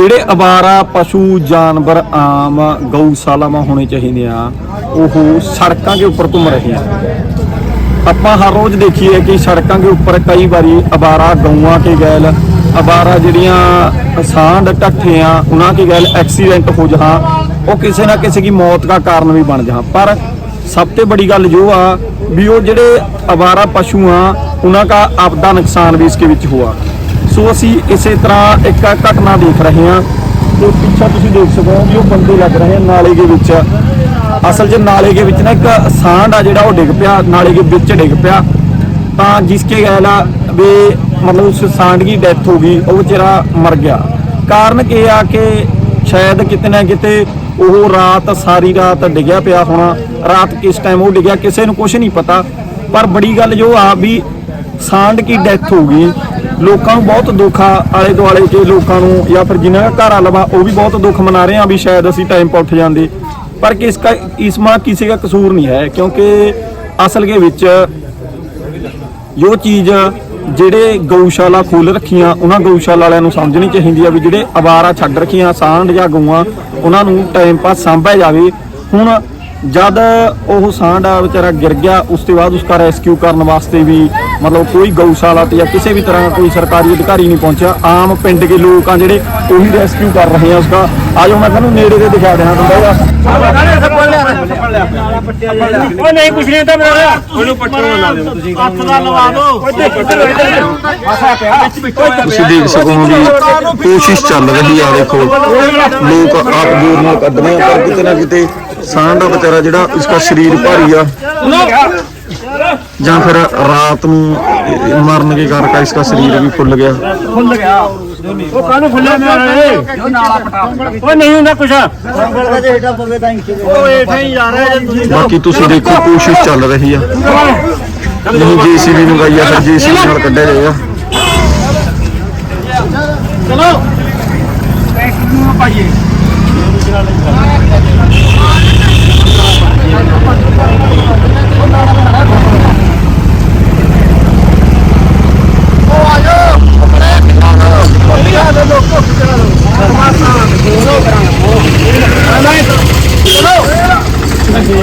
ਜਿਹੜੇ ਅਵਾਰਾ, ਪਸ਼ੂ, ਜਾਨਵਰ, ਆਮ, ਗਊਸ਼ਾਲਾਵਾਂ ਹੋਣੇ ਚਾਹੀਦੇ ਆ, ਉਹ ਸੜਕਾਂ ਦੇ ਉੱਪਰ ਘੁੰਮ ਰਹੇ ਆ। ਆਪਾਂ ਹਰ ਰੋਜ਼ ਦੇਖੀਏ ਕਿ ਸੜਕਾਂ ਦੇ ਉੱਪਰ ਕਈ ਵਾਰੀ ਅਵਾਰਾ, ਗਊਆਂ ਕੇ ਗੈਲ, ਅਵਾਰਾ ਜਿਹੜੀਆਂ ਸਾਂਢ ਢੱਠੇ ਆ, ਉਹਨਾਂ ਕੇ ਗੈਲ ਐਕਸੀਡੈਂਟ ਹੋ ਜਹਾਂ, ਉਹ ਕਿਸੇ ਨਾ ਕਿਸੇ ਦੀ ਮੌਤ ਦਾ ਕਾਰਨ ਵੀ ਬਣ ਜਹਾਂ। ਪਰ ਸਭ ਤੋਂ ਬੜੀ ਗੱਲ ਜੋ ਆ, ਵੀ ਉਹ ਜਿਹੜੇ ਅਵਾਰਾ, ਪਸ਼ੂ ਆ, ਉਹਨਾਂ ਦਾ ਆਪਦਾ ਨੁਕਸਾਨ ਵੀ ਇਸਕੇ ਵਿੱਚ ਹੁਆ। ਸੋ ਅਸੀਂ ਇਸੇ ਤਰ੍ਹਾਂ ਇੱਕ ਘਟਨਾ ਦੇਖ ਰਹੇ ਹਾਂ। ਤੇ ਪਿੱਛੇ ਤੁਸੀਂ ਦੇਖ ਸਕਦੇ ਹੋ ਵੀ ਉਹ ਬੰਦੇ ਲੱਗ ਰਹੇ ਆ ਨਾਲੇ ਦੇ ਵਿੱਚ। ਅਸਲ 'ਚ ਨਾਲੇ ਦੇ ਵਿੱਚ ਨਾ ਇੱਕ ਸਾਂਢ ਆ ਜਿਹੜਾ ਉਹ ਡਿੱਗ ਪਿਆ, ਨਾਲੇ ਦੇ ਵਿੱਚ ਡਿੱਗ ਪਿਆ। ਤਾਂ ਜਿਸ ਕੇ ਗੈਲਾ ਵੀ ਮਤਲਬ ਉਸ ਸਾਂਢ ਦੀ ਡੈਥ ਹੋ ਗਈ, ਉਹ ਵਿਚਾਰਾ ਮਰ ਗਿਆ। ਕਾਰਨ ਕੀ ਆ ਕਿ ਸ਼ਾਇਦ ਕਿਤੇ ਨਾ ਕਿਤੇ ਉਹ ਰਾਤ ਸਾਰੀ ਰਾਤ ਡਿੱਗਿਆ ਪਿਆ ਹੋਣਾ। ਰਾਤ ਕਿਸ ਟਾਈਮ ਉਹ ਡਿੱਗਿਆ, ਕਿਸੇ ਨੂੰ ਕੁਝ ਨਹੀਂ ਪਤਾ। ਪਰ ਬੜੀ ਗੱਲ ਜੋ ਆ ਵੀ ਸਾਂਢ ਕੀ ਡੈਥ ਹੋ ਗਈ। ਲੋਕਾਂ ਨੂੰ ਬਹੁਤ ਦੁੱਖ ਆ ਆਲੇ ਦੁਆਲੇ ਕੇ ਲੋਕਾਂ ਨੂੰ ਜਾਂ ਫਿਰ ਜਿਨ੍ਹਾਂ ਦਾ ਘਰ ਆਲਵਾ ਉਹ ਵੀ ਬਹੁਤ ਦੁੱਖ ਮਨਾ ਰਹੇ ਆ ਵੀ ਸ਼ਾਇਦ ਅਸੀਂ ਟਾਈਮ ਪਰ ਉੱਠ ਜਾਂਦੇ। ਪਰ ਕਿਸ ਦਾ ਇਸਮਾ ਕਿਸੇ ਦਾ ਕਸੂਰ ਨਹੀਂ ਹੈ, ਕਿਉਂਕਿ ਅਸਲ ਦੇ ਵਿੱਚ ਜੋ ਚੀਜ਼ ਜਿਹੜੇ ਗਊਸ਼ਾਲਾ ਖੋਲ ਰੱਖੀਆਂ, ਉਹਨਾਂ ਗਊਸ਼ਾਲਾ ਵਾਲਿਆਂ ਨੂੰ ਸਮਝਣੀ ਚਾਹੀਦੀ ਆ ਵੀ ਜਿਹੜੇ ਅਵਾਰਾ ਛੱਡ ਰੱਖੀਆਂ, ਸਾਂਢ ਜਾਂ ਗਊਆਂ, ਉਹਨਾਂ ਨੂੰ ਟਾਈਮ ਪਾਸ ਸਾਂਭਿਆ ਜਾਵੇ। ਹੁਣ ਜਦ ਉਹ ਸਾਂਢ ਆ ਵਿਚਾਰਾ ਗਿਰ ਗਿਆ ਉਸ ਤੋਂ ਬਾਅਦ ਉਸਕਾ ਰੈਸਕਿਊ ਕਰਨ ਵਾਸਤੇ ਵੀ ਮਤਲਬ ਕੋਈ ਗਊਸ਼ਾਲਾ ਤੇ ਜਾਂ ਕਿਸੇ ਵੀ ਤਰ੍ਹਾਂ ਦਾ ਕੋਈ ਸਰਕਾਰੀ ਅਧਿਕਾਰੀ ਨਹੀਂ ਪਹੁੰਚਿਆ। ਆਮ ਪਿੰਡ ਦੇ ਲੋਕ ਆ ਜਿਹੜੇ ਉਹੀ ਰੈਸਕਿਊ ਕਰ ਰਹੇ ਆ ਉਸਕਾ। ਆਜੋ ਮੈਂ ਤੁਹਾਨੂੰ ਨੇੜੇ ਤੇ ਦਿਖਾ ਦੇਣਾ ਤੁੰਦਾ ਉਹ ਨਹੀਂ ਕੁਛ ਨਹੀਂ ਤਾਂ ਮੇਰਾ ਉਹਨੂੰ ਪੱਟਣ ਨਾ ਦੇ ਤੁਸੀਂ। ਹੱਥ ਦਾ ਲਵਾ ਦੋ। ਤੁਸੀਂ ਦੇਖ ਸਕੋ ਵੀ ਕੋਸ਼ਿਸ਼ ਚੱਲ ਰਹੀ ਆ ਦੇਖੋ। ਲੋਕ ਆਪ ਦੂਰ ਨਾਲ ਕੱਢਣੇ ਪਰ ਕਿਤੇ ਨਾ ਕਿਤੇ ਸਾਂਢ ਦਾ ਵਿਚਾਰਾ ਜਿਹੜਾ ਇਸਦਾ ਸਰੀਰ ਭਾਰੀ ਆ। ਜਾਂ ਫਿਰ ਰਾਤ ਨੂੰ ਇਹ ਮਰਨ ਦੇ ਕਰਕੇ ਇਸਦਾ ਸਰੀਰ ਵੀ ਫੁੱਲ ਗਿਆ। ਉਹ ਕਾਹਨੂੰ ਫੁੱਲਿਆ ਨਾਲਾ ਪਟਾ ਉਹ ਨਹੀਂ ਹੁੰਦਾ ਕੁਛ। ਉਹ ਇਹ ਠਾਈ ਜਾ ਰਿਹਾ ਜੇ ਤੁਸੀਂ। ਬਾਕੀ ਤੁਸੀਂ ਦੇਖੋ ਕੋਸ਼ਿਸ਼ ਚੱਲ ਰਹੀ ਆ। ਨਹੀਂ ਜੀਸੀਬੀ ਨੂੰ ਗਾਈ ਆ ਫਿਰ ਜੀਸੀਬੀ ਨਾਲ ਕੱਢਿਆ ਜਾਏਗਾ। ਚਲੋ। ਟੈਕਟਰ ਨੂੰ ਪਾਈਏ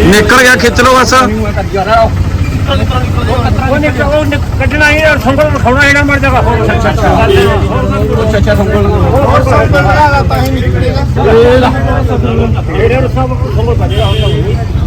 ਨਿਕਲ ਗਿਆ, ਖਿੱਚ ਲਓ ਬਸ। ਕੱਢਣਾ ਹੀ ਔਰ ਸੰਗਲ ਰਖਾਉਣਾ ਇਹਨਾਂ ਮਰ ਜਾਗਾ ਅੱਛਾ ਅੱਛਾ ਸੰਗਲ ਹੋਰ ਸੰਗਲ ਤਾਂ ਹੀ ਨਿਕਲੇਗਾ ਇਹਦੇ ਸਭ ਸੰਗਲ ਭਜੇਗਾ ਹੁਣ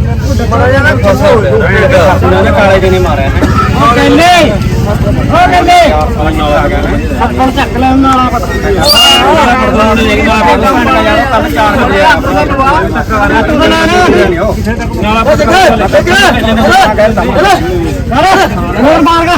ਕਾਲੇ ਜਿਹੇ ਨੇ ਮਾਰਿਆ ਹੈ ਕਹਿੰਦੇ ਉਹ ਕਹਿੰਦੇ ਸੱਪੜ ਚੱਕ ਲੈ ਉਹਨਾਂ ਵਾਲਾ ਹੋਰ ਮਾਰ ਗਾ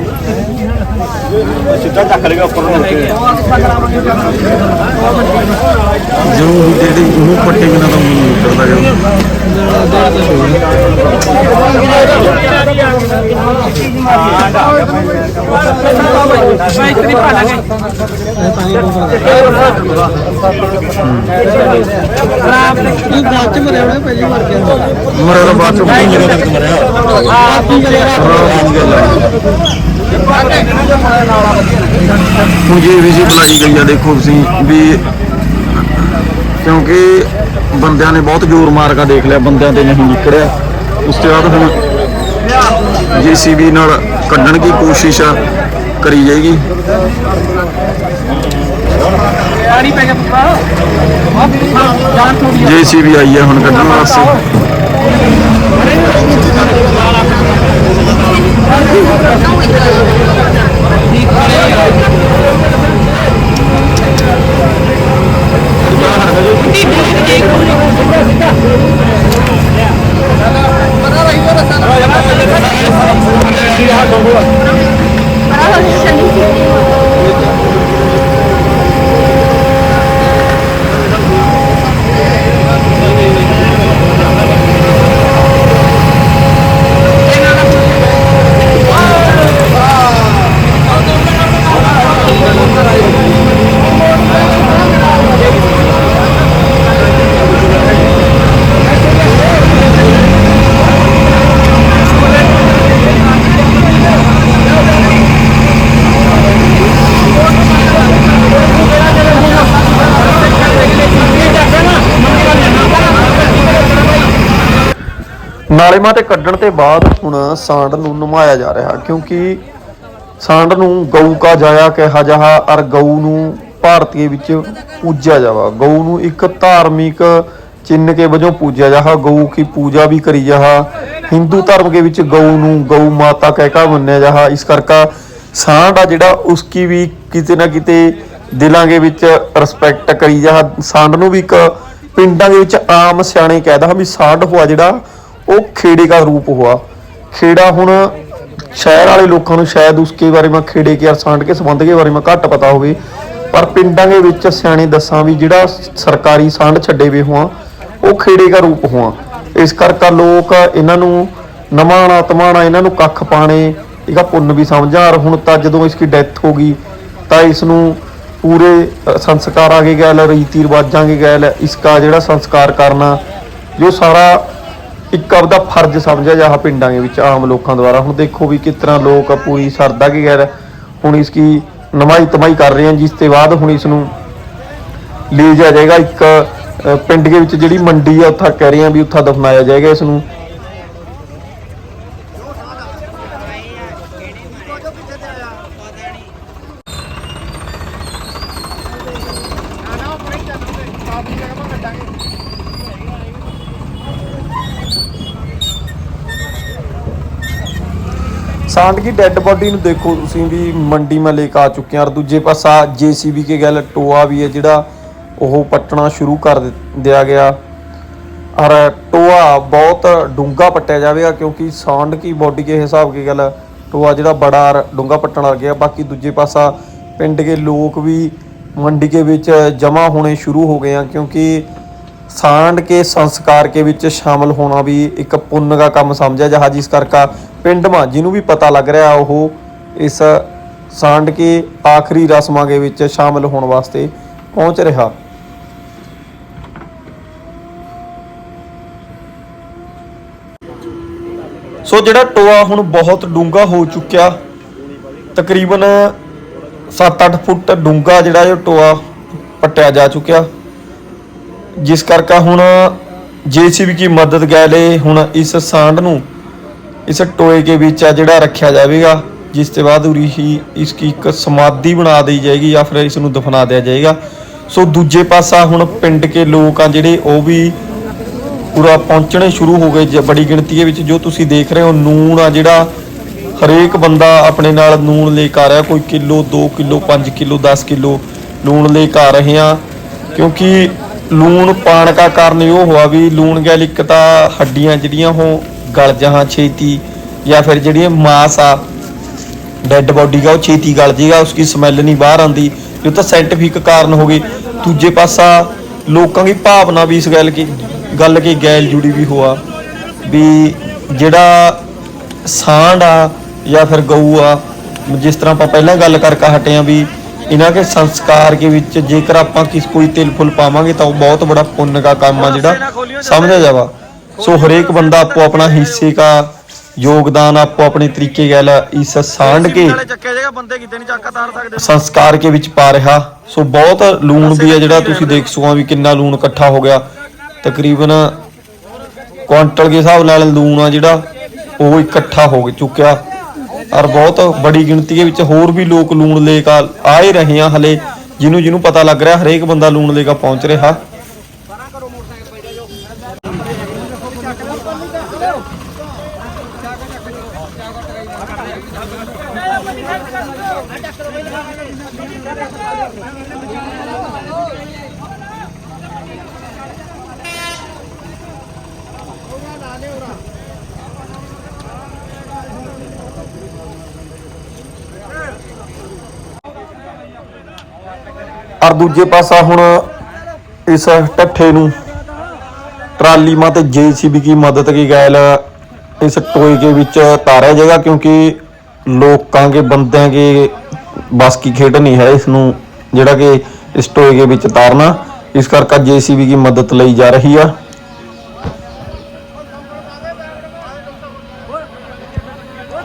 ਸਿੱਧਾ ਚੱਕ ਲੇਗਾ ਉੱਪਰ ਨੂੰ ਜੋ ਜਿਹੜੀ ਉਹ ਪੱਟੇ ਬਿਨਾਂ ਤਾਂ ਨਹੀਂ ਗਾ। ਮਰਿਆ ਤਾਂ ਬਾਅਦ ਚੋਂ ਮਰਿਆ। ਹਾਂ ਕੀ ਗੱਲ ਆ ਹੁਣ ਜੇ ਵਿਜੀ ਬੁਲਾਈ ਗਈ ਆ ਦੇਖੋ ਤੁਸੀਂ ਵੀ ਕਿਉਂਕਿ ਬੰਦਿਆਂ ਨੇ ਬਹੁਤ ਜ਼ੋਰ ਮਾਰ ਕੇ ਦੇਖ ਲਿਆ ਬੰਦਿਆਂ ਤੇ ਨਹੀਂ ਨਿਕੜਿਆ ਉਸ ਤੋਂ ਬਾਅਦ ਹੁਣ ਜੀਸੀਬੀ ਨਾਲ ਕੱਢਣ ਦੀ ਕੋਸ਼ਿਸ਼ ਕਰੀ ਜਾਏਗੀ। ਪਾਣੀ ਪੈ ਗਿਆ ਪੁੱਤਰਾ। ਜੀਸੀਬੀ ਆਈ ਹੈ ਹੁਣ ਕੱਢਣ ਵਾਸਤੇ। Yeah. ਨਾਲੇਮਾ ਤੇ ਕੱਢਣ ਤੇ ਬਾਅਦ ਹੁਣ ਸਾਂਡ ਨੂੰ ਨਮਾਇਆ ਜਾ ਰਿਹਾ, ਕਿਉਂਕਿ ਸਾਂਡ ਨੂੰ ਗਊ ਕਾ ਜਾਇਆ ਕਿਹਾ ਜਹਾ, ਅਰ ਗਊ ਨੂੰ ਭਾਰਤੀ ਵਿੱਚ ਪੂਜਿਆ ਜਾਵਾ। ਗਊ ਨੂੰ ਇੱਕ ਧਾਰਮਿਕ ਚਿੰਨ੍ਹ ਕੇ ਵਜੋਂ ਪੂਜਿਆ ਜਾਹਾ, ਗਊ ਕੀ ਪੂਜਾ ਵੀ ਕਰੀ ਜਾਹਾ। ਹਿੰਦੂ ਧਰਮ ਦੇ ਵਿੱਚ ਗਊ ਨੂੰ ਗਊ ਮਾਤਾ ਕਹਿ ਕਾ ਮੰਨਿਆ ਜਾਹਾ। ਇਸ ਕਰਕੇ ਸਾਂਡ ਆ ਜਿਹੜਾ, ਉਸਕੀ ਵੀ ਕਿਤੇ ਨਾ ਕਿਤੇ ਦਿਲਾਂ ਦੇ ਵਿੱਚ ਰਿਸਪੈਕਟ ਕਰੀ ਜਾਹਾ। ਸਾਂਡ ਨੂੰ ਵੀ ਇੱਕ ਪਿੰਡਾਂ ਦੇ ਵਿੱਚ ਆਮ ਸਿਆਣੇ ਕਹਿਦਾ ਵੀ ਸਾਂਡ ਹੋਆ ਜਿਹੜਾ ਉਹ ਖੇੜੇ ਦਾ ਰੂਪ ਹੋਆ। ਖੇੜਾ ਹੁਣ ਸ਼ਹਿਰ ਵਾਲੇ ਲੋਕਾਂ ਨੂੰ ਸ਼ਾਇਦ ਉਸਕੇ ਬਾਰੇ ਮੈਂ ਖੇੜੇ ਕੇ ਸਾਂਡ ਕੇ ਸੰਬੰਧ ਕੇ ਬਾਰੇ ਮੈਂ ਘੱਟ ਪਤਾ ਹੋਵੇ। ਪਰ ਪਿੰਡਾਂ ਦੇ ਵਿੱਚ ਸਿਆਣੇ ਦੱਸਾਂ ਵੀ ਜਿਹੜਾ ਸਰਕਾਰੀ ਸਾਂਡ ਛੱਡੇ ਵੇ ਹੋਆ ਉਹ ਖੇੜੇ ਦਾ ਰੂਪ ਹੋਆ ਇਸ ਕਰਕੇ ਲੋਕ ਇਹਨਾਂ ਨੂੰ ਨਮਾਣਾ ਤਮਾਣਾ ਇਹਨਾਂ ਨੂੰ ਕੱਖ ਪਾਣੇ ਇਹਦਾ ਪੁੰਨ ਵੀ ਸਮਝਾਂ। ਔਰ ਹੁਣ ਤਾਂ ਜਦੋਂ ਇਸकी ਡੈਥ ਹੋ ਗਈ ਤਾਂ ਇਸ ਨੂੰ ਪੂਰੇ ਅ, ਸੰਸਕਾਰ ਗੈਲ ਰੀਤੀ ਰਿਵਾਜਾਂ ਕੇ ਗੈਲ ਇਸਕਾ ਜਿਹੜਾ ਸੰਸਕਾਰ ਕਰਨਾ ਜੋ ਸਾਰਾ ਇੱਕ ਆਪਦਾ ਫਰਜ਼ ਸਮਝਿਆ ਜਾ ਪਿੰਡਾਂ ਦੇ ਵਿੱਚ, ਆਮ ਲੋਕਾਂ ਦੁਆਰਾ। ਹੁਣ ਦੇਖੋ ਵੀ ਕਿਸ ਤਰ੍ਹਾਂ ਲੋਕ ਪੂਰੀ ਸਰਦਾ ਕੀ ਗੈਰ ਹੁਣ ਇਸ ਕੀ ਨਮਾਈ ਤਮਾਈ ਕਰ ਰਹੇ ਹਨ, ਜਿਸ ਤੇ ਬਾਅਦ ਹੁਣ ਇਸ ਨੂੰ ਲੈ ਜਾਇਆ ਜਾਏਗਾ। ਇੱਕ ਪਿੰਡ ਦੇ ਵਿੱਚ ਜਿਹੜੀ ਮੰਡੀ ਆ, ਉੱਥਾ ਕਹਿ ਰਹੇ ਆ ਵੀ ਉੱਥਾ ਦਫਨਾਇਆ ਜਾਏਗਾ। ਇਸ ਨੂੰ ਕਾਂਡ ਕੀ? ਡੈੱਡ ਬੋਡੀ ਨੂੰ ਦੇਖੋ ਤੁਸੀਂ ਵੀ ਮੰਡੀ ਮੈਂ ਕਾ ਕੇ ਆ ਚੁੱਕੇ ਹਾਂ। ਔਰ ਦੂਜੇ ਪਾਸਾ ਜੀਸੀਬੀ ਕੇ ਗੱਲ ਟੋਆ ਵੀ ਹੈ ਜਿਹੜਾ ਉਹ ਪੱਟਣਾ ਸ਼ੁਰੂ ਕਰ ਦਿਆ ਗਿਆ। ਔਰ ਟੋਆ ਬਹੁਤ ਡੂੰਗਾ ਪੱਟਿਆ ਜਾਵੇਗਾ ਕਿਉਂਕਿ ਸਾਂਡ ਕੀ ਬਾਡੀ ਕੇ ਹਿਸਾਬ ਕੀ ਗੱਲ ਟੋਆ ਜਿਹੜਾ ਬੜਾ ਡੂੰਗਾ ਪੱਟਣ ਲੱਗ ਗਿਆ। ਬਾਕੀ ਦੂਜੇ ਪਾਸਾ ਪਿੰਡ ਦੇ ਲੋਕ ਵੀ ਮੰਡੀ ਦੇ ਵਿੱਚ ਜਮਾ ਹੋਣੇ ਸ਼ੁਰੂ ਹੋ ਗਏ ਆ ਕਿਉਂਕਿ ਸਾਂਡ ਕੇ ਸੰਸਕਾਰ ਕੇ ਵਿੱਚ ਸ਼ਾਮਲ ਹੋਣਾ ਵੀ ਇੱਕ ਪੁੰਨ ਦਾ ਕੰਮ ਸਮਝਿਆ ਜਾ ਜਿਸ ਕਰਕੇ ਪਿੰਡ ਮਾ ਜਿਹਨੂੰ ਵੀ ਪਤਾ ਲੱਗ ਰਿਹਾ ਉਹ ਇਸ ਸਾਂਡ ਕੇ ਆਖਰੀ ਰਸਮਾਂ ਦੇ ਵਿੱਚ ਸ਼ਾਮਲ ਹੋਣ ਵਾਸਤੇ ਪਹੁੰਚ ਰਿਹਾ। ਸੋ ਜਿਹੜਾ ਟੋਆ ਹੁਣ ਬਹੁਤ ਡੂੰਘਾ ਹੋ ਚੁੱਕਿਆ, ਤਕਰੀਬਨ 7-8 ਫੁੱਟ ਡੂੰਘਾ ਜਿਹੜਾ ਇਹ ਟੋਆ ਪੱਟਿਆ ਜਾ ਚੁੱਕਿਆ। ਜਿਸ ਕਰਕੇ ਹੁਣ ਜੀਸੀਬੀ ਕੀ ਮਦਦ ਗੈਲੇ ਹੁਣ ਇਸ ਸਾਂਡ ਨੂੰ, ਇਸ ਟੋਏ ਕੇ ਵਿੱਚ ਆ ਜਿਹੜਾ ਰੱਖਿਆ ਜਾਵੇਗਾ, ਜਿਸ ਤੋਂ ਬਾਅਦ ਉਰੀ ਹੀ ਇਸ ਦੀ ਇੱਕ ਸਮਾਧੀ ਬਣਾ ਦੇਈ ਜਾਏਗੀ ਜਾਂ ਫਿਰ ਇਸ ਨੂੰ ਦਫਨਾ ਦਿਆ ਜਾਏਗਾ। ਸੋ ਦੂਜੇ ਪਾਸਾ ਹੁਣ ਪਿੰਡ ਕੇ ਲੋਕ ਆ ਜਿਹੜੇ ਉਹ ਵੀ ਪੂਰਾ ਪਹੁੰਚਣੇ ਸ਼ੁਰੂ ਹੋ ਗਏ ਜ- ਬੜੀ ਗਿਣਤੀ ਦੇ ਵਿੱਚ, ਜੋ ਤੁਸੀਂ ਦੇਖ ਰਹੇ ਹੋ, ਨੂਨ ਆ ਜਿਹੜਾ ਹਰੇਕ ਬੰਦਾ ਆਪਣੇ ਨਾਲ ਨੂਨ ਲੈ ਕੇ ਆ ਰਿਹਾ, ਕੋਈ ਕਿਲੋ 2 ਕਿਲੋ 5 ਕਿਲੋ 10 ਕਿਲੋ ਲੂਣ ਲੈ ਕੇ ਆ ਰਹੇ ਆ। ਕਿਉਂਕਿ ਲੂਣ ਪਾਣ ਦਾ ਕਾਰਨ ਇਹ ਹੋਆ ਵੀ ਲੂਣ ਗੈਲ ਇੱਕ ਤਾਂ ਹੱਡੀਆਂ ਜਿਹੜੀਆਂ ਉਹ ਗਲ ਜਾਹਾਂ ਛੇਤੀ, ਜਾਂ ਫਿਰ ਜਿਹੜੀ ਮਾਸ ਆ, ਡੈੱਡ ਬੋਡੀ ਦਾ ਉਹ ਛੇਤੀ ਗਲ ਜੇਗਾ ਉਸकी ਸਮੈਲ ਨਹੀਂ ਬਾਹਰ ਆਉਂਦੀ ਜੋ ਤਾਂ ਸਾਇੰਟੀਫਿਕ ਕਾਰਨ ਹੋ ਗਏ। ਦੂਜੇ ਪਾਸਾ ਲੋਕਾਂ ਦੀ ਭਾਵਨਾ ਵੀ ਇਸ ਗੱਲ ਕੀ ਗੱਲ ਕੀ ਗੈਲ ਜੁੜੀ ਵੀ ਹੋਆ, ਵੀ ਜਿਹੜਾ ਸਾਂਡ ਆ ਜਾਂ ਫਿਰ ਗਊ ਆ, ਜਿਸ ਤਰ੍ਹਾਂ ਆਪਾਂ ਪਹਿਲਾਂ ਗੱਲ ਕਰਕੇ ਹਟੇ ਆ ਵੀ ਇਹਨਾਂ ਕੇ ਸੰਸਕਾਰ ਕੇ ਵਿੱਚ ਜੇਕਰ ਆਪਾਂ ਕਿਸ ਕੋਈ ਤਿਲ ਫੁੱਲ ਪਾਵਾਂਗੇ ਤਾਂ ਉਹ ਬਹੁਤ ਬੜਾ ਪੁੰਨ ਦਾ ਕੰਮ ਆ ਜਿਹੜਾ ਸਮਝਿਆ ਜਾਵਾ। ਸੋ ਹਰੇਕ ਬੰਦਾ ਆਪੋ ਆਪਣਾ ਹਿੱਸੇ ਦਾ ਯੋਗਦਾਨ ਆਪੋ ਆਪਣੇ ਤਰੀਕੇ ਗੈਲ ਇਸ ਸਾਂਡ ਕੇ ਚੱਕਿਆ ਜਾਏਗਾ ਬੰਦੇ ਕਿਤੇ ਨਹੀਂ ਚੱਕਾ ਤਾਰ ਸਕਦੇ। ਸੰਸਕਾਰ ਕੇ ਵਿੱਚ ਪਾ ਰਿਹਾ। ਸੋ ਬਹੁਤ ਲੂਣ ਵੀ ਹੈ ਜਿਹੜਾ ਤੁਸੀਂ ਦੇਖ ਸਕੋ ਵੀ ਕਿੰਨਾ ਲੂਣ ਇਕੱਠਾ ਹੋ ਗਿਆ। ਤਕਰੀਬਨ ਕੁਆਂਟਲ ਦੇ ਹਿਸਾਬ ਨਾਲ ਲੂਣ ਆ ਜਿਹੜਾ ਉਹ ਇਕੱਠਾ ਹੋ ਚੁੱਕਿਆ। ਔਰ ਬਹੁਤ ਬੜੀ ਗਿਣਤੀ ਦੇ ਵਿੱਚ ਹੋਰ ਵੀ ਲੋਕ ਲੂਣ ਲੇਕ ਕੇ ਆਏ ਰਹੇ ਆ ਹਲੇ, ਜਿਹਨੂੰ ਜਿਹਨੂੰ ਪਤਾ ਲੱਗ ਰਿਹਾ ਹਰੇਕ ਬੰਦਾ ਲੂਣ ਲੈ ਪਹੁੰਚ ਰਿਹਾ। ਔਰ ਦੂਜੇ ਪਾਸਾ ਹੁਣ ਇਸ ਟੱਠੇ ਨੂੰ ਟਰਾਲੀ ਮਾ ਤੇ ਜੀਸੀਬੀ ਦੀ ਮਦਦ ਕੀ ਗੈਲ ਇਸ ਟੋਏ ਦੇ ਵਿੱਚ ਤਾਰਿਆ ਜਾਏਗਾ ਕਿਉਂਕਿ ਲੋਕਾਂ ਕੇ ਬੰਦਿਆਂ ਕੇ ਬਸ ਕੀ ਖੇਡ ਨਹੀਂ ਹੈ ਇਸ ਨੂੰ ਜਿਹੜਾ ਕਿ ਇਸ ਟੋਏ ਦੇ ਵਿੱਚ ਤਾਰਨਾ। ਇਸ ਕਰਕੇ ਜੀਸੀਬੀ ਦੀ ਮਦਦ ਲਈ ਜਾ ਰਹੀ ਆ।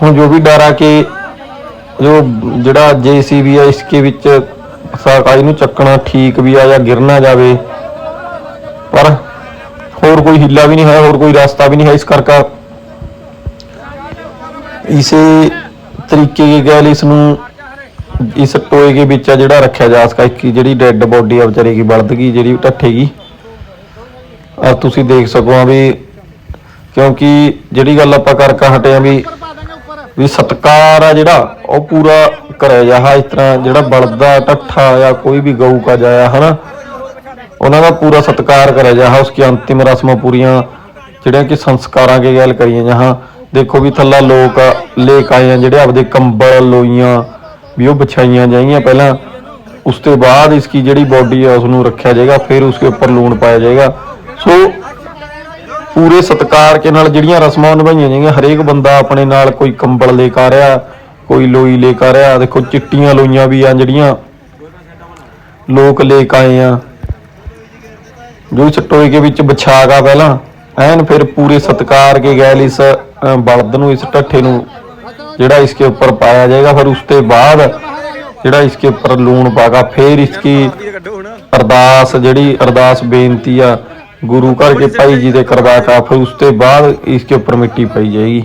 ਹੁਣ ਜੋ ਵੀ ਡਰ ਆ ਕਿ ਜੋ ਜਿਹੜਾ ਜੀਸੀਬੀ ਆ ਇਸਕੇ ਵਿੱਚ ਸਾਕਾਈ ਨੂੰ ਚੱਕਣਾ ਠੀਕ ਵੀ ਆ ਜਾਂ ਗਿਰ ਜਾਵੇ, ਪਰ ਹੋਰ ਕੋਈ ਹਿੱਲਾ ਵੀ ਨਹੀਂ ਹੈ, ਹੋਰ ਕੋਈ ਰਸਤਾ ਵੀ ਨਹੀਂ ਹੈ ਇਸ ਕਰਕੇ ਇਸੇ ਤਰੀਕੇ ਦੀ ਗੱਲ ਇਸ ਨੂੰ ਇਸ ਟੋਏ ਦੇ ਵਿੱਚ ਜਿਹੜਾ ਰੱਖਿਆ ਜਾ ਸਕਾ ਕਿ ਜਿਹੜੀ ਡੈੱਡ ਬੋਡੀ ਆ ਵਿਚਾਰੇ ਦੀ, ਬਲਦ ਗਈ ਜਿਹੜੀ ਢੱਠੇਗੀ ਆ ਤੁਸੀਂ ਦੇਖ ਸਕੋ ਆ ਵੀ ਕਿਉਂਕਿ ਜਿਹੜੀ ਗੱਲ ਆਪਾਂ ਕਰ ਕੇ ਹਟੇ ਆ ਵੀ ਵੀ ਸਤਕਾਰ ਆ ਜਿਹੜਾ, ਉਹ ਪੂਰਾ ਕਰਿਆ ਜਾ ਇਸ ਤਰ੍ਹਾਂ ਜਿਹੜਾ ਬਲਦ ਦਾ ਢੱਠਾ ਜਾਂ ਕੋਈ ਵੀ ਗਊ ਕਾ ਜਾਇਆ, ਹਨਾ? ਉਹਨਾਂ ਦਾ ਪੂਰਾ ਸਤਿਕਾਰ ਕਰਿਆ ਜਾ ਉਸकी ਅੰਤਿਮ ਰਸਮਾਂ ਪੂਰੀਆਂ, ਜਿਹੜੀਆਂ ਕਿ ਸੰਸਕਾਰਾਂ ਕੇ ਗੱਲ ਕਰੀਆਂ ਜਹਾਂ ਦੇਖੋ ਵੀ ਥੱਲਾ ਲੋਕ ਲੈ ਕੇ ਆਏ ਆ, ਜਿਹੜੇ ਆਪਦੇ ਕੰਬਲ, ਲੋਈਆਂ ਵੀ ਉਹ ਵਿਛਾਈਆਂ ਜਾਈਆਂ ਪਹਿਲਾਂ। ਉਸ ਤੋਂ ਬਾਅਦ ਇਸकी ਜਿਹੜੀ ਬੋਡੀ ਆ ਉਸ ਨੂੰ ਰੱਖਿਆ ਜਾਏਗਾ, ਫਿਰ ਉਸਕੇ ਉੱਪਰ ਲੂਣ ਪਾਇਆ ਜਾਏਗਾ। ਸੋ, ਪੂਰੇ ਸਤਕਾਰ ਕੇ ਨਾਲ ਜਿਹੜੀਆਂ ਰਸਮਾਂ ਨਿਭਾਈਆਂ ਜਾਈਆਂ, ਹਰੇਕ ਬੰਦਾ ਆਪਣੇ ਨਾਲ ਕੋਈ ਕੰਬਲ ਲੈ ਕੇ ਆ ਰਿਹਾ ਕੋਈ ਲੋਈ ਲੈ ਕੇ ਆ ਰਿਹਾ, ਦੇਖੋ ਚਿੱਟੀਆਂ ਲੋਈਆਂ ਵੀ ਆ ਜਿਹੜੀਆਂ ਲੋਕ ਲੈ ਕੇ ਆਏ ਆ। ਜੋ ਇਸ ਟੋਏ ਦੇ ਵਿੱਚ ਵਿਛਾਗਾ ਪਹਿਲਾਂ, ਐਨ ਫਿਰ ਪੂਰੇ ਸਤਕਾਰ ਕੇ ਗੈਲ ਇਸ ਬਲਦ ਨੂੰ, ਇਸ ਢੱਠੇ ਨੂੰ, ਜਿਹੜਾ ਇਸਕੇ ਉੱਪਰ ਪਾਇਆ ਜਾਏਗਾ। ਫਿਰ ਉਸ ਤੋਂ ਬਾਅਦ ਜਿਹੜਾ ਇਸਕੇ ਉੱਪਰ ਲੂਣ ਪਾਗਾ ਫਿਰ ਇਸਕੀ ਅਰਦਾਸ, ਜਿਹੜੀ ਅਰਦਾਸ ਬੇਨਤੀ ਆ ਗੁਰੂ ਘਰ ਕੇ ਭਾਈ ਜੀ ਦੇ ਕਰਵਾ ਕਾ, ਫਿਰ ਉਸ ਤੋਂ ਬਾਅਦ ਇਸਕੇ ਉੱਪਰ ਮਿੱਟੀ ਪਾਈ ਜਾਏਗੀ।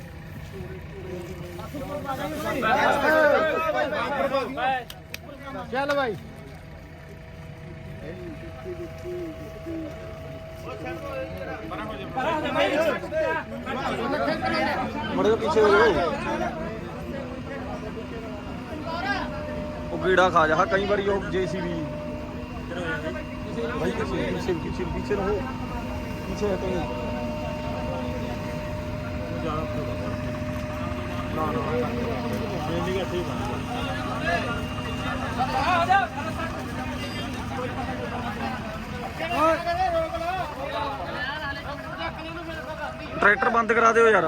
ਮੜੇ ਪਿੱਛੇ ਹੋ ਜਾਓ। ਉਹ ਕੀੜਾ ਖਾ ਜਾ। ਕਈ ਵਾਰੀ ਉਹ ਜੀਸੀਬੀ। भाई ਪਿੱਛੇ पीछे पीछे पीछे रहो पीछे ਟਰੈਕਟਰ ਬੰਦ ਕਰਾ ਦਿਓ ਯਾਰ।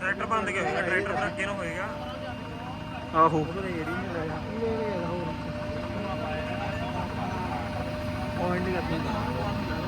ਟਰੈਕਟਰ ਬੰਦ ਕਿਉਂ ਹੋਏਗਾ? ਟਰੈਕਟਰ ਫਿਰ ਅੱਗੇ ਨੂੰ ਹੋਏਗਾ। ਆਹੋ। ਰਸਣਾ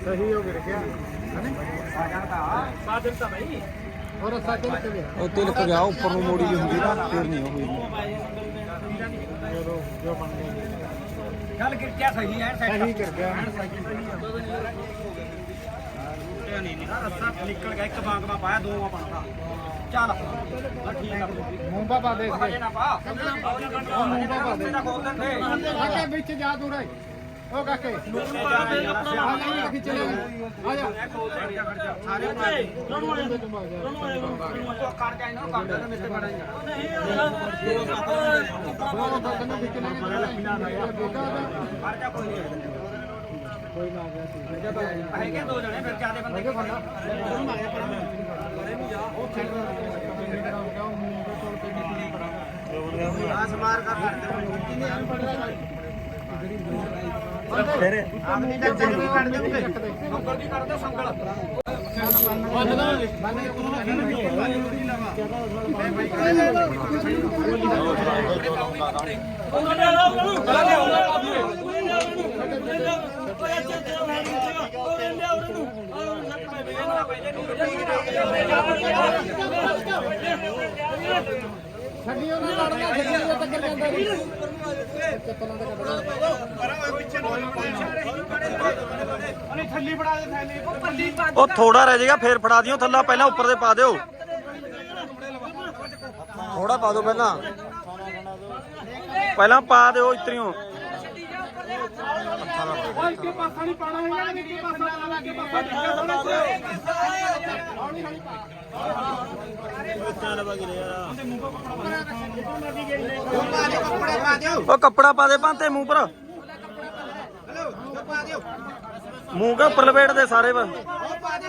ਸਹੀ ਹੋ ਗਿਆ ਸਾਧਨ ਤਾਂ ਭਾਈ ਹੋਰ ਸਾਧਨ ਕਿਵੇਂ ਉਹ ਤਿਲਕ ਗਿਆ ਉੱਪਰ ਨੂੰ ਮੋੜੀ ਹੁੰਦੀ ਨਾ ਫਿਰ ਨਹੀਂ ਉਹ ਹੋਈ। ਜੋ ਬਣ ਗਈ ਚੱਲ ਗਿਰ ਗਿਆ ਸਹੀ ਹੈ ਸਹੀ ਗਿਰ ਗਿਆ ਰੱਸਾ ਨਿਕਲ ਗਿਆ ਇੱਕ ਬਾਂਗ ਮਾ ਪਾਇਆ ਦੋ ਮਾ ਬਣਦਾ। ਚੱਲ। ਠੀਕ ਆ। ਮੂੰਬਾ ਪਾ ਦੇ ਇਸ ਨਾ ਪਾ। ਮੂੰਬਾ ਪਾ ਦੇ। ਨਾ ਖੋਲ ਦਿੰਦੇ। ਕਾਕੇ ਵਿੱਚ ਜਾ ਦੂਰ ਹੈ ਉਹ ਕਾਕੇ ਆ ਜਾ ਖਿੱਚ ਲੈ ਆ ਜਾ ਸਾਰੇ ਪਾ ਦੇ ਤੂੰ ਕਰ ਜਾਈ ਨਾ ਕੰਮ ਦੇ ਮੇਰੇ ਤੇ ਬੜਾ ਉਹ ਤਾਂ ਵਿੱਚ ਲੈ ਬੇਟਾ ਕਰ ਜਾ ਕੋਈ ਕੋਈ ਨਾ ਗਿਆ ਹੈਗੇ ਦੋ ਜਣੇ ਫਿਰ ਜਿਆਦੇ ਬੰਦੇ ਕਿਉਂ ਫੜਨਾ ਆਸ ਮਾਰ ਕਰ। ਫਿਰ ਆਪਣੀ ਟੈਨਸ਼ਨ ਵੀ ਕੱਢ ਦੇਉਂਗੇ ਸੰਗਲ ਵੀ ਕਰ ਦਿਓ ਸੰਗਲ ਛੱਡੀ ਉਹਨਾਂ ਲੜਨਾ ਛੱਡੀ ਉਹ ਟੱਕਰ ਜਾਂਦਾ ਨਹੀਂ ਚੱਪਲਾਂ ਦਾ ਉਹਨੇ ਥੱਲੀ ਫੜਾ ਦੇ ਥੈਲੀ ਥੱਲੀ ਉਹ ਥੋੜਾ ਰਹਿ ਜਾਏਗਾ ਫੇਰ ਫੜਾ ਦਿਓ ਥੱਲਾ ਪਹਿਲਾਂ ਉੱਪਰ ਦੇ ਪਾ ਦਿਓ। ਥੋੜਾ ਪਾ ਦਿਓ ਪਹਿਲਾਂ। ਪਹਿਲਾਂ ਪਾ ਦਿਓ ਇਤਰੀਓ। ਕੇ ਪਾਸਾ ਨਹੀਂ ਪਾਣਾ ਹੈਗਾ ਕਿ ਪਾਸਾ ਲਾ ਕੇ ਪਾਸਾ ਉਹ ਕੱਪੜਾ ਪਾ ਦੇ ਭਾਂਤੇ ਮੂੰਹ ਪਰ। ਮੂੰਹ ਕੇ ਉੱਪਰ ਲਪੇਟ ਦੇ ਸਾਰੇ ਵਾ ਪਾ ਦੇ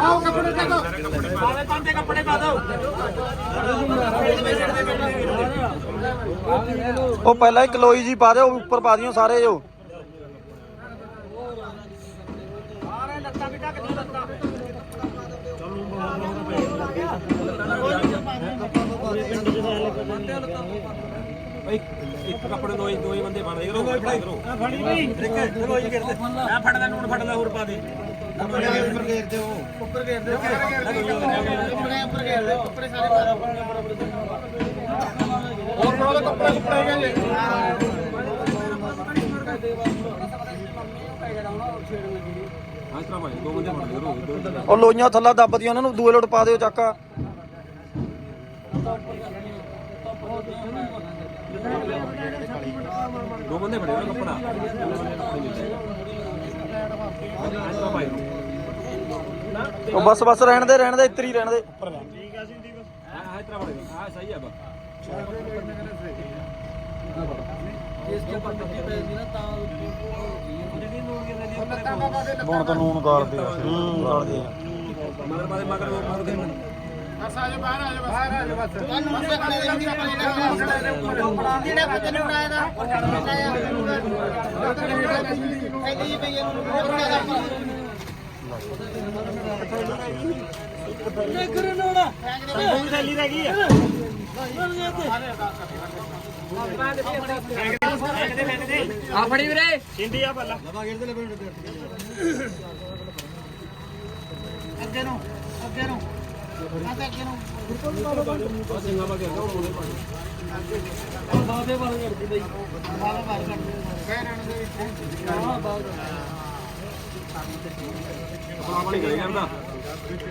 ਆਓ ਕੱਪੜੇ ਦੇ ਦੋ ਬਾਲੇ ਪੰਦੇ ਕੱਪੜੇ ਪਾ ਦਿਓ। ਉਹ ਪਹਿਲਾਂ ਹੀ ਕਲੋਈ ਜੀ ਪਾ ਦਿਓ ਉੱਪਰ ਪਾ ਦਿਓ ਸਾਰੇ ਜੋ। ਸਾਰੇ ਲੱਤਾਂ ਵੀ ਢੱਕ ਦਿਓ ਲੱਤਾਂ। ਇੱਕ ਕੱਪੜੇ ਦੋ ਹੀ ਦੋ ਹੀ ਬੰਦੇ ਬਣ ਰਹੇ ਕਰੋ ਫੜਾਈ। ਕਰੋ ਫੜੀ ਨਹੀਂ ਇੱਕ ਚਲੋ ਜੀ ਗਿਰਦੇ ਮੈਂ ਫੜਦਾ ਨੂਣ ਫੜਦਾ ਹੋਰ ਪਾ ਦੇ। ਉੱਪਰ ਘੇਰ ਦਿਓ ਉੱਪਰ ਘੇਰ ਦਿਓ ਕੱਪੜੇ ਉੱਪਰ ਘੇਰ ਦਿਓ ਕੱਪੜੇ ਸਾਰੇ ਦਿਓ ਹੋਰ ਨਾਲ ਕੱਪੜੇ ਕੁੱਪੜੇ ਹੈਗੇ ਜੀ। ਹਾਂ ਇਸ ਤਰ੍ਹਾਂ ਭਾਈ ਦੋ ਬੰਦੇ ਬਣ ਕਰੋ ਉਹ ਲੋਈਆਂ ਥੱਲਾ ਦੱਬਦੀਆਂ ਉਹਨਾਂ ਨੂੰ ਦੂਏ ਲੋਟ ਪਾ ਦਿਓ ਚੱਕਾ। ਦੋ ਬੰਦੇ ਬਣੇ ਹੋਏ ਕੱਪੜਾ। ਬੰਦੇ ਭਾਈ ਉਹ ਬਸ ਬਸ ਰਹਿਣ ਦੇ ਰਹਿਣ ਦੇ ਇਤਰੀ ਰਹਿਣ ਦੇ। ਹਾਂ ਹਾਂ ਇਸ ਤਰ੍ਹਾਂ ਬਣੇ ਹਾਂ। ਸਹੀ ਹੈ ਬਸ ਹੁਣ ਤਾਂ ਨੂਨ ਗਾਲਦੇ ਆ। ਆ ਮਗਰ ਬਾਦੇ ਮਗਰ ਮਗਰ ਦੇ ਬਸ ਆ ਜਾ ਬਾਹਰ ਆ ਜਾ ਬਾਹਰ ਆ ਜਾ ਬਸ। ਦੇ ਜਿਹੜਾ ਪੁੱਤ ਨੇ ਬਣਾਇਆ ਦਾ ਐਡੀ ਪਈ ਇਹਨੂੰ ਥੈਲੀ ਰਹਿ ਗਈ ਆ ਆ ਫੜੀ ਵੀਰੇ ਸਿੰਧੀ ਆ ਪੱਲਾ ਅੱਗੇ ਨੂੰ ਅੱਗੇ ਨੂੰ ਆ ਤੇ ਅੱਗੇ ਨੂੰ। ਬਾਹਰ ਬਾਹਰ ਕਰ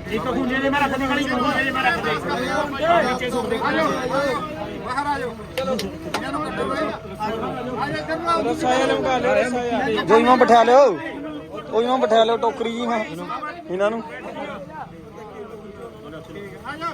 ਇੱਕ ਖੁੰਝੇ ਦੇ ਮੈਂ ਰੱਖ ਦੇ ਗਲੀ ਖੁੰਝੇ ਦੇ ਮੈਂ ਰੱਖ ਦੇ ਨੀਚੇ ਸੁੱਟ ਦੇ ਬਾਹਰ ਆ ਜਾਓ ਚਲੋ ਇਹਨੂੰ ਕੱਟੋ ਬਈ ਇੱਧਰ ਨੂੰ ਆਓ ਸਾਇਆ ਲਮਕਾ ਲੈ ਸਾਇਆ ਜੋਈਆਂ ਬਿਠਾ ਲਿਓ ਉਹੀਆਂ ਬਿਠਾ ਲਿਓ, ਟੋਕਰੀ ਜੀ ਮੈਂ, ਇਹਨਾਂ ਨੂੰ ਆ ਜਾ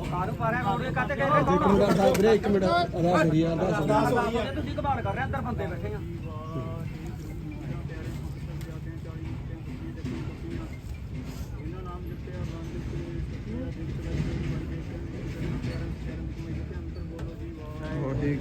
ਕਾਹਨੂੰ ਪਾ ਰਿਹਾ ਕੌਣ ਕਾਤੇ ਗਏ ਤੇ ਇੱਕ ਕੌਣ ਮਿੰਟ ਦਾ ਵੀਰੇ ਇੱਕ ਮਿੰਟ ਅਦਾ ਕਰੀ ਜਾਂਦਾ ਸਰਦਾਰ ਤੁਸੀਂ ਘਬਾੜ ਕਰ ਰਹੇ ਹੋ, ਅੰਦਰ ਬੰਦੇ ਬੈਠੇ ਆ ਬੋਡੀ